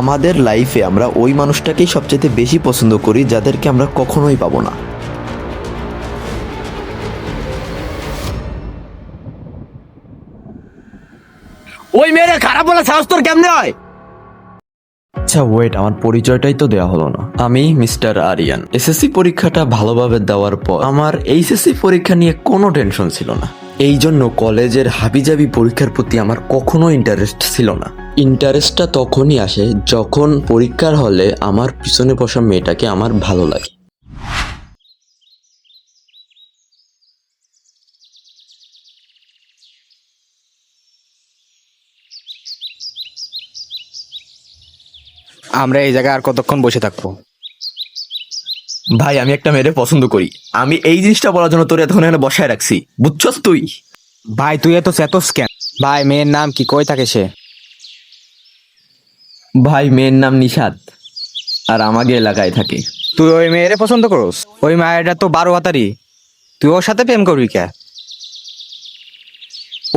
আমাদের লাইফে আমরা ওই মানুষটাকেই সবচেয়ে বেশি পছন্দ করি যাদেরকে আমরা কখনোই পাবো না। ওই মেয়েরে খারাপ বলে সাহস তোর কেমনে হয়? আচ্ছা ওয়েট আমার পরিচয়টাই তো দেওয়া হলো না। আমি মিস্টার আরিয়ান। এসএসসি পরীক্ষাটা ভালোভাবে দেওয়ার পর আমার এইচএসসি পরীক্ষা নিয়ে কোনো টেনশন ছিল না। এই জন্য কলেজের হাবিজাবি পরীক্ষার প্রতি আমার কখনো ইন্টারেস্ট ছিল না। ইন্টারেস্টটা তখনই আসে যখন পরীক্ষার হলে আমার পিছনে বসা মেয়েটাকে আমার ভালো লাগে। আমরা এই জায়গায় আর কতক্ষণ বসে থাকব? ভাই আমি একটা মেয়েরে পছন্দ করি। আমি এই জিনিসটা বলার জন্য তোর এতক্ষণ এখানে বসায় রাখছি। বুঝছস তুই? ভাই তুই এত চেতস কেন ভাই মেয়ের নাম কি? কই থাকে সে? ভাই মেয়ের নাম নিশাদ আর আমাকে এলাকায় থাকে। তুই ওই মেয়েরে পছন্দ করস? ওই মায়েরটা তো বারো হাতারি। তুই ওর সাথে প্রেম করবি কে?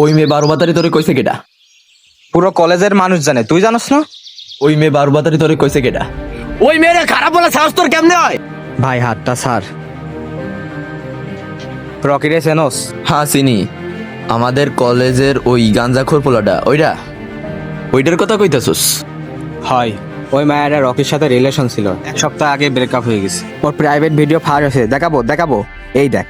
ওই মেয়ে বারো বাতারি তোরে কইছে কেটা পুরো কলেজের মানুষ জানে তুই জানোস না? ওই মেয়ে বারো বাতারি তোরে কইছে কেটা ওই মেয়েরে খারাপ বলে সাহস তোর কেমনে হয়? ভাই হাতটা স্যার রকিরে সেনস হ্যাঁ চিনি। আমাদের কলেজের ওই গাঞ্জাখোর পোলাটা ওইটা ওইটার কথা কইতাছস? হয়। ওই মায়েরা রকির সাথে রিলেশন ছিল। এক সপ্তাহ আগে ব্রেকআপ হয়ে গেছে। ওর প্রাইভেট ভিডিও ফার হয়েছে। দেখাবো দেখাবো। এই দেখ।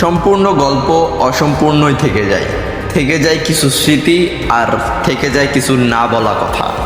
সম্পূর্ণ গল্প অসম্পূর্ণই থেকে যায়। থেকে যায় কিছু স্মৃতি আর থেকে যায় কিছু না বলা কথা।